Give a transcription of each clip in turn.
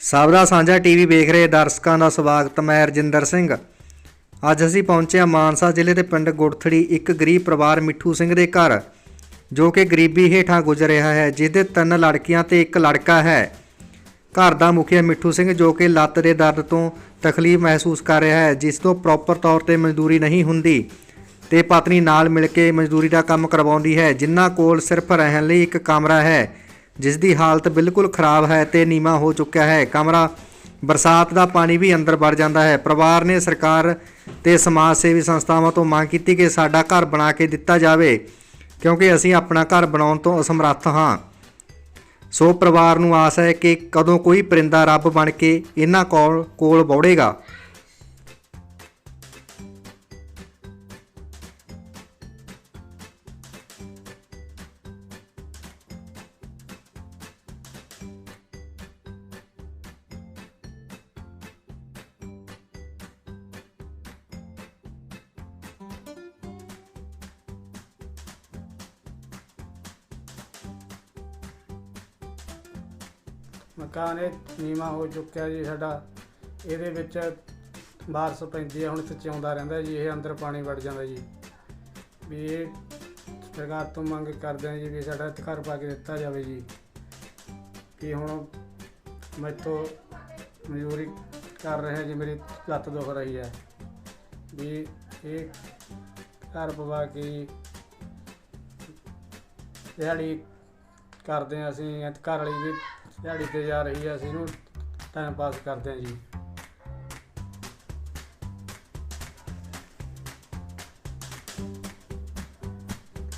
ਸਾਬਰਾ ਸਾਂਝਾ ਟੀਵੀ ਵੇਖ ਰਹੇ ਦਰਸ਼ਕਾਂ ਦਾ ਸਵਾਗਤ, ਮੈਂ ਰਜਿੰਦਰ ਸਿੰਘ। ਅੱਜ ਅਸੀਂ ਪਹੁੰਚੇ ਹਾਂ ਮਾਨਸਾ ਜ਼ਿਲ੍ਹੇ ਦੇ ਪਿੰਡ ਗੁੜਥੜੀ, ਇੱਕ ਗਰੀਬ ਪਰਿਵਾਰ ਮਿੱਠੂ ਸਿੰਘ ਦੇ ਘਰ, ਜੋ ਕਿ ਗਰੀਬੀ ਹੇਠਾਂ ਗੁਜ਼ਰ ਰਿਹਾ ਹੈ ਜਿਸਦੇ ਤਿੰਨ ਲੜਕੀਆਂ ਤੇ ਇੱਕ ਲੜਕਾ ਹੈ। ਘਰ ਦਾ ਮੁਖੀਆ ਮਿੱਠੂ ਸਿੰਘ, ਜੋ ਕਿ ਲੱਤ ਦੇ ਦਰਦ ਤੋਂ ਤਕਲੀਫ ਮਹਿਸੂਸ ਕਰ ਰਿਹਾ ਹੈ, ਜਿਸ ਤੋਂ ਪ੍ਰੋਪਰ ਤੌਰ ਤੇ ਮਜ਼ਦੂਰੀ ਨਹੀਂ ਹੁੰਦੀ ਤੇ ਪਤਨੀ ਨਾਲ ਮਿਲ ਕੇ ਮਜ਼ਦੂਰੀ ਦਾ ਕੰਮ ਕਰਵਾਉਂਦੀ ਹੈ, ਜਿਨ੍ਹਾਂ ਕੋਲ ਸਿਰਫ ਰਹਿਣ ਲਈ ਇੱਕ ਕਮਰਾ ਹੈ। ਜਿਸ ਦੀ ਹਾਲਤ ਬਿਲਕੁਲ ਖਰਾਬ ਹੈ ਤੇ ਨੀਵਾ ਹੋ ਚੁੱਕਿਆ ਹੈ। ਕਮਰਾ, ਬਰਸਾਤ ਦਾ ਪਾਣੀ ਵੀ ਅੰਦਰ ਵੜ ਜਾਂਦਾ ਹੈ। ਪਰਿਵਾਰ ਨੇ ਸਰਕਾਰ ਤੇ ਸਮਾਜ ਸੇਵੀ ਸੰਸਥਾਵਾਂ ਤੋਂ ਮੰਗ ਕੀਤੀ ਕਿ ਸਾਡਾ ਘਰ ਬਣਾ ਕੇ ਦਿੱਤਾ ਜਾਵੇ, ਕਿਉਂਕਿ ਅਸੀਂ ਆਪਣਾ ਘਰ ਬਣਾਉਣ ਤੋਂ ਅਸਮਰੱਥ ਹਾਂ। ਸੋ ਪਰਿਵਾਰ ਨੂੰ ਆਸ ਹੈ ਕਿ ਕਦੋਂ ਕੋਈ ਪਰਿੰਦਾ ਰੱਬ ਬਣ ਕੇ ਇਹਨਾਂ ਕੋਲ ਕੋਲ ਬੌੜੇਗਾ। ਮਕਾਨ ਇਹ ਨੀਵਾਂ ਹੋ ਚੁੱਕਿਆ ਜੀ ਸਾਡਾ। ਇਹਦੇ ਵਿੱਚ ਬਾਰਸ ਪੈਂਦੀ ਹੈ ਹੁਣ ਸਚਾਉਂਦਾ ਰਹਿੰਦਾ ਜੀ, ਇਹ ਅੰਦਰ ਪਾਣੀ ਵੜ ਜਾਂਦਾ ਜੀ। ਵੀ ਇਹ ਸਰਕਾਰ ਤੋਂ ਮੰਗ ਕਰਦੇ ਹਾਂ ਜੀ ਵੀ ਸਾਡਾ ਘਰ ਪਾ ਕੇ ਦਿੱਤਾ ਜਾਵੇ ਜੀ। ਕਿ ਹੁਣ ਮੈਥੋਂ ਮਜ਼ਦੂਰੀ ਕਰ ਰਿਹਾ ਜੀ, ਮੇਰੀ ਲੱਤ ਦੁਖ ਰਹੀ ਹੈ ਵੀ ਇਹ ਘਰ ਪਵਾ ਕੇ ਦਿਹਾੜੀ ਕਰਦੇ ਹਾਂ ਅਸੀਂ, ਘਰ ਵਾਲੀ ਵੀ ਦਿਹਾੜੀ ਤੇ ਜਾ ਰਹੀ ਹੈ ਅਸੀਂ ਇਹਨੂੰ ਟਾਈਮ ਪਾਸ ਕਰਦੇ ਹਾਂ ਜੀ।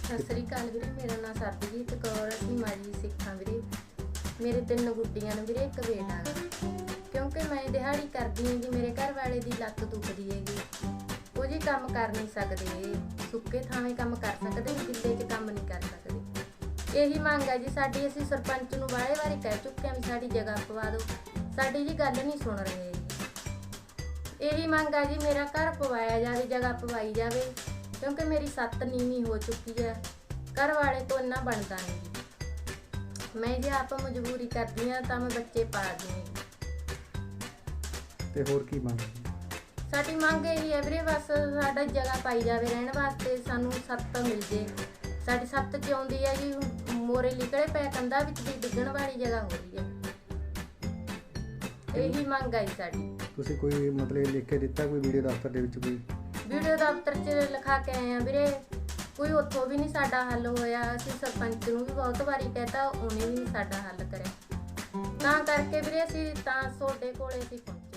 ਸਤਿ ਸ੍ਰੀ ਅਕਾਲ ਵੀਰੇ, ਮੇਰਾ ਨਾਮ ਸਰਬਜੀਤ ਕੌਰ, ਅਸੀਂ ਮਾਜੀ ਸਿੱਖਾਂ ਵੀਰੇ। ਮੇਰੇ ਤਿੰਨ ਗੁੱਡੀਆਂ ਨੇ ਵੀਰੇ, ਇੱਕ ਬੇਟਾ ਗਾ। ਕਿਉਂਕਿ ਮੈਂ ਦਿਹਾੜੀ ਕਰਦੀ ਹਾਂ ਜੀ, ਮੇਰੇ ਘਰ ਵਾਲੇ ਦੀ ਲੱਤ ਦੁਖਦੀ ਹੈਗੀ। ਉਹ ਜੀ ਕੰਮ ਕਰ ਨਹੀਂ ਸਕਦੇ, ਸੁੱਕੇ ਥਾਵੇਂ ਕੰਮ ਕਰ ਸਕਦੇ ਨੇ 'ਚ ਕੰਮ ਨਹੀਂ ਕਰ ਸਕਦੇ। ਇਹੀ ਮੰਗ ਹੈ ਜੀ ਸਾਡੀ ਅਸੀਂ ਸਰਪੰਚ ਨੂੰ ਵਾਰੇ ਵਾਰੀ ਕਹਿ ਚੁੱਕੇ ਹਾਂ ਵੀ ਸਾਡੀ ਜਗ੍ਹਾ ਪਵਾ ਦਿਓ। ਸਾਡੀ ਜੀ ਗੱਲ ਨਹੀਂ ਸੁਣ ਰਹੇ ਇਹੀ ਮੰਗ ਆ ਜੀ ਮੇਰਾ ਘਰ ਪਵਾਇਆ ਜਾਵੇ ਜਗ੍ਹਾ ਪਵਾਈ ਜਾਵੇ ਕਿਉਂਕਿ ਮੇਰੀ ਸੱਤ ਨੀਵੀਂ ਹੋ ਚੁੱਕੀ ਹੈ। ਘਰ ਵਾਲੇ ਤੋਂ ਇੰਨਾ ਬਣਦਾ ਨਹੀਂ ਜੀ। ਮੈਂ ਜੇ ਆਪ ਮਜਬੂਰੀ ਕਰਦੀ ਆ ਤਾਂ ਮੈਂ ਬੱਚੇ ਪਾਲਦੀ ਹਾਂ। ਤੇ ਹੋਰ ਕੀ ਮੰਗ ਸਾਡੀ ਮੰਗ ਇਹ ਹੈ ਵੀਰੇ ਬਸ ਸਾਡਾ ਜਗ੍ਹਾ ਪਾਈ ਜਾਵੇ ਰਹਿਣ ਵਾਸਤੇ ਸਾਨੂੰ ਸੱਤ ਮਿਲ ਜੇ। ਸਾਡੀ ਸੱਤ ਚ ਆਉਂਦੀ ਹੈ ਜੀ ਮੋਰੇ ਨਿਕਲੇ ਪੈ ਕੰਧਾਂ ਵਿੱਚ ਦੀ ਡਿੱਗਣ ਵਾਲੀ ਜਗ੍ਹਾ ਹੋ ਰਹੀ ਹੈ ਇਹੀ ਮੰਗ ਹੈ ਜੀ ਸਾਡੀ। ਤੁਸੀਂ ਕੋਈ ਮਤਲਬ ਲਿਖ ਕੇ ਦਿੱਤਾ ਕੋਈ ਵੀਡੀਓ ਦਫ਼ਤਰ ਦੇ ਵਿੱਚ ਕੋਈ? ਵੀਡੀਓ ਦਫ਼ਤਰ 'ਚ ਲਿਖਾ ਕੇ ਆਏ ਆ ਵੀਰੇ। ਕੋਈ ਉੱਥੋਂ ਵੀ ਨਹੀਂ ਸਾਡਾ ਹੱਲ ਹੋਇਆ। ਅਸੀਂ ਸਰਪੰਚ ਨੂੰ ਵੀ ਬਹੁਤ ਵਾਰੀ ਕਹਿਤਾ ਉਹਨੇ ਵੀ ਨਹੀਂ ਸਾਡਾ ਹੱਲ ਕਰਿਆ। ਤਾਂ ਕਰਕੇ ਵੀਰੇ ਅਸੀਂ ਤਾਂ ਤੁਹਾਡੇ ਕੋਲੇ ਅਸੀਂ ਪਹੁੰਚੇ।